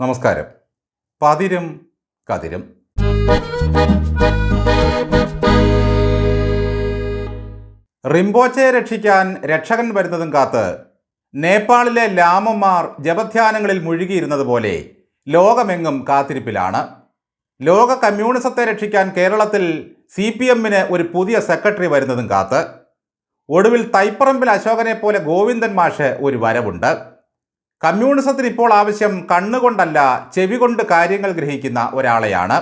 നമസ്കാരം. പതിരും കതിരും. റിംബോച്ചയെ രക്ഷിക്കാൻ രക്ഷകൻ വരുന്നതും കാത്ത് നേപ്പാളിലെ ലാമന്മാർ ജപധ്യാനങ്ങളിൽ മുഴുകിയിരുന്നത് പോലെ ലോകമെങ്ങും കാത്തിരിപ്പിലാണ്. ലോക കമ്മ്യൂണിസത്തെ രക്ഷിക്കാൻ കേരളത്തിൽ സി പി എമ്മിന് ഒരു പുതിയ സെക്രട്ടറി വരുന്നതും കാത്ത്. ഒടുവിൽ തൈപ്പറമ്പിൽ അശോകനെ പോലെ ഗോവിന്ദൻ മാഷ് ഒരു വരവുണ്ട്. കമ്മ്യൂണിസത്തിന് ഇപ്പോൾ ആവശ്യം കണ്ണുകൊണ്ടല്ല ചെവി കൊണ്ട് കാര്യങ്ങൾ ഗ്രഹിക്കുന്ന ഒരാളെയാണ്.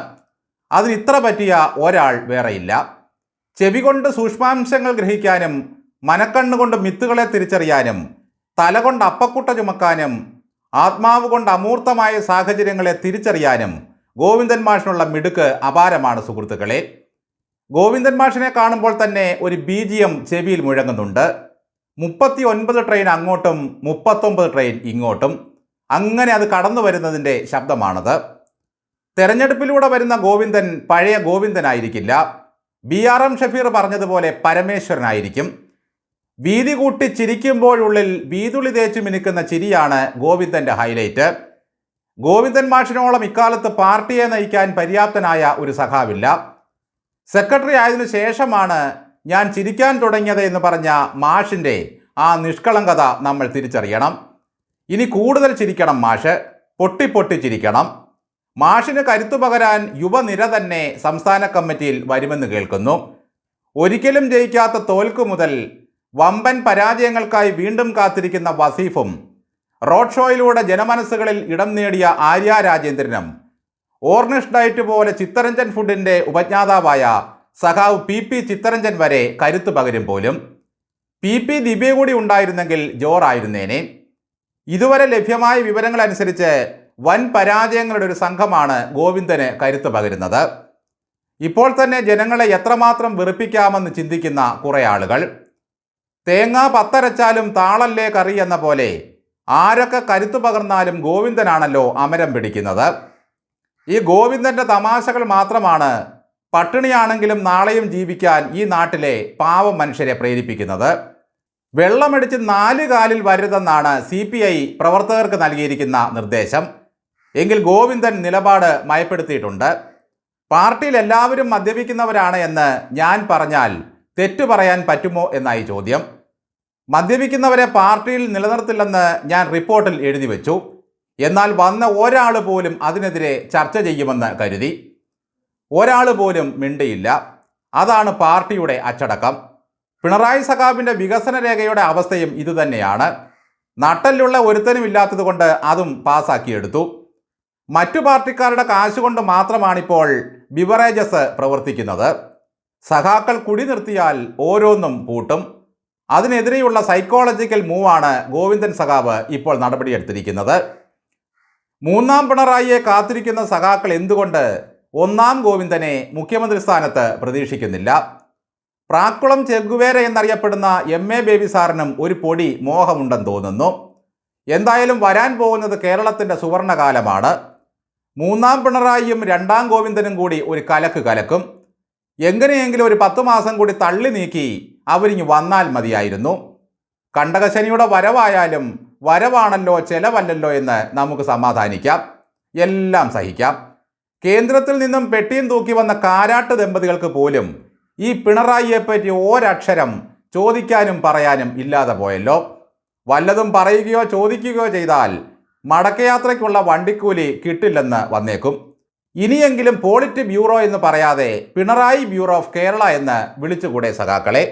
അതിന് ഇത്ര പറ്റിയ ഒരാൾ വേറെയില്ല. ചെവി കൊണ്ട് സൂക്ഷ്മാംശങ്ങൾ ഗ്രഹിക്കാനും മനക്കണ്ണുകൊണ്ട് മിത്തുകളെ തിരിച്ചറിയാനും തല കൊണ്ട് അപ്പക്കുട്ട ചുമക്കാനും ആത്മാവ് കൊണ്ട് അമൂർത്തമായ സാഹചര്യങ്ങളെ തിരിച്ചറിയാനും ഗോവിന്ദൻ മാഷിനുള്ള മിടുക്ക് അപാരമാണ് സുഹൃത്തുക്കളെ. ഗോവിന്ദൻ മാഷിനെ കാണുമ്പോൾ തന്നെ ഒരു ബി ജി എം ചെവിയിൽ മുഴങ്ങുന്നുണ്ട്. മുപ്പത്തി ഒൻപത് ട്രെയിൻ അങ്ങോട്ടും മുപ്പത്തൊമ്പത് ട്രെയിൻ ഇങ്ങോട്ടും. അങ്ങനെ അത് കടന്നു വരുന്നതിന്റെ ശബ്ദമാണത്. തെരഞ്ഞെടുപ്പിലൂടെ വരുന്ന ഗോവിന്ദൻ പഴയ ഗോവിന്ദനായിരിക്കില്ല. ബി ആർ എം ഷഫീർ പറഞ്ഞതുപോലെ പരമേശ്വരനായിരിക്കും. വീതി കൂട്ടി ചിരിക്കുമ്പോഴുള്ളിൽ വീതുളി തേച്ചു മിനുക്കുന്ന ചിരിയാണ് ഗോവിന്ദന്റെ ഹൈലൈറ്റ് ഗോവിന്ദൻ മാഷിനോളം ഇക്കാലത്ത് പാർട്ടിയെ നയിക്കാൻ പര്യാപ്തനായ ഒരു സഖാവില്ല. സെക്രട്ടറി ആയതിനു ശേഷമാണ് ഞാൻ ചിരിക്കാൻ തുടങ്ങിയത് എന്ന് പറഞ്ഞ മാഷിന്റെ ആ നിഷ്കളങ്കത നമ്മൾ തിരിച്ചറിയണം. ഇനി കൂടുതൽ ചിരിക്കണം മാഷ്. പൊട്ടി പൊട്ടി ചിരിക്കണം. മാഷിന് കരുത്തു പകരാൻ യുവനിര തന്നെ സംസ്ഥാന കമ്മിറ്റിയിൽ വരുമെന്ന് കേൾക്കുന്നു. ഒരിക്കലും ജയിക്കാത്ത തോൽക്കു മുതൽ വമ്പൻ പരാജയങ്ങൾക്കായി വീണ്ടും കാത്തിരിക്കുന്ന വസീഫും റോഡ് ഷോയിലൂടെ ജനമനസ്സുകളിൽ ഇടം നേടിയ ആര്യ രാജേന്ദ്രനും ഓർണിഷ് ഡയറ്റ് പോലെ ചിത്തരഞ്ജൻ ഫുഡിന്റെ ഉപജ്ഞാതാവായ സഖാവ് പി പി ചിത്തരഞ്ജൻ വരെ കരുത്തു പകരും പോലും. പി പി ദിവ്യ കൂടി ഉണ്ടായിരുന്നെങ്കിൽ ജോറായിരുന്നേനെ. ഇതുവരെ ലഭ്യമായ വിവരങ്ങൾ അനുസരിച്ച് വൻ പരാജയങ്ങളുടെ ഒരു സംഘമാണ് ഗോവിന്ദന് കരുത്തു പകരുന്നത്. ഇപ്പോൾ തന്നെ ജനങ്ങളെ എത്രമാത്രം വെറുപ്പിക്കാമെന്ന് ചിന്തിക്കുന്ന കുറേ ആളുകൾ. തേങ്ങ പത്തരച്ചാലും താളല്ലേ കറി എന്ന പോലെ ആരൊക്കെ കരുത്തു പകർന്നാലും ഗോവിന്ദനാണല്ലോ അമരം പിടിക്കുന്നത്. ഈ ഗോവിന്ദന്റെ തമാശകൾ മാത്രമാണ് പട്ടിണിയാണെങ്കിലും നാളെയും ജീവിക്കാൻ ഈ നാട്ടിലെ പാവം മനുഷ്യരെ പ്രേരിപ്പിക്കുന്നത്. വെള്ളമടിച്ച് നാല് കാലിൽ വരരുതെന്നാണ് സി പി ഐ പ്രവർത്തകർക്ക് നൽകിയിരിക്കുന്ന നിർദ്ദേശം. എങ്കിൽ ഗോവിന്ദൻ നിലപാട് മയപ്പെടുത്തിയിട്ടുണ്ട്. പാർട്ടിയിൽ എല്ലാവരും മദ്യപിക്കുന്നവരാണ് എന്ന് ഞാൻ പറഞ്ഞാൽ തെറ്റു പറയാൻ പറ്റുമോ എന്നായി ചോദ്യം. മദ്യപിക്കുന്നവരെ പാർട്ടിയിൽ നിലനിർത്തില്ലെന്ന് ഞാൻ റിപ്പോർട്ടിൽ എഴുതി വെച്ചു. എന്നാൽ വന്ന ഒരാൾ പോലും അതിനെതിരെ ചർച്ച ചെയ്യുമെന്ന് കരുതി. ഒരാൾ പോലും മിണ്ടിയില്ല. അതാണ് പാർട്ടിയുടെ അച്ചടക്കം. പിണറായി സഖാബിന്റെ വികസന രേഖയുടെ അവസ്ഥയും ഇതുതന്നെയാണ് നട്ടലുള്ള ഒരുത്തനുമില്ലാത്തത് കൊണ്ട് അതും പാസാക്കിയെടുത്തു. മറ്റു പാർട്ടിക്കാരുടെ കാശുകൊണ്ട് മാത്രമാണിപ്പോൾ ബിവറേജസ് പ്രവർത്തിക്കുന്നത്. സഖാക്കൾ കുടി നിർത്തിയാൽ ഓരോന്നും പൂട്ടും. അതിനെതിരെയുള്ള സൈക്കോളജിക്കൽ മൂവാണ് ഗോവിന്ദൻ സഖാവ് ഇപ്പോൾ നടപടിയെടുത്തിരിക്കുന്നത്. മൂന്നാം പിണറായിയെ കാത്തിരിക്കുന്ന സഖാക്കൾ എന്തുകൊണ്ട് ഒന്നാം ഗോവിന്ദനെ മുഖ്യമന്ത്രി സ്ഥാനത്ത് പ്രതീക്ഷിക്കുന്നില്ല. പ്രാക്കുളം ചെഗുവേര എന്നറിയപ്പെടുന്ന എം എ ബേബി സാറിനും ഒരു പൊടി മോഹമുണ്ടെന്ന് തോന്നുന്നു. എന്തായാലും വരാൻ പോകുന്നത് കേരളത്തിന്റെ സുവർണകാലമാണ്. മൂന്നാം പിണറായിയും രണ്ടാം ഗോവിന്ദനും കൂടി ഒരു കലക്ക് കലക്കും. എങ്ങനെയെങ്കിലും ഒരു പത്തു മാസം കൂടി തള്ളി നീക്കി അവരിങ്ങ് വന്നാൽ മതിയായിരുന്നു. കണ്ടകശനിയുടെ വരവായാലും വരവാണല്ലോ ചെലവല്ലല്ലോ എന്ന് നമുക്ക് സമാധാനിക്കാം. എല്ലാം സഹിക്കാം. കേന്ദ്രത്തിൽ നിന്നും പെട്ടിയും തൂക്കി വന്ന കാരാട്ട് ദമ്പതികൾക്ക് പോലും ഈ പിണറായിയെപ്പറ്റി ഒരക്ഷരം ചോദിക്കാനും പറയാനും ഇല്ലാതെ പോയല്ലോ. വല്ലതും പറയുകയോ ചോദിക്കുകയോ ചെയ്താൽ മടക്കയാത്രയ്ക്കുള്ള വണ്ടിക്കൂലി കിട്ടില്ലെന്ന് വന്നേക്കും. ഇനിയെങ്കിലും പോളിറ്റ് ബ്യൂറോ എന്ന് പറയാതെ പിണറായി ബ്യൂറോ ഓഫ് കേരള എന്ന് വിളിച്ചുകൂടെ സഖാക്കളെ.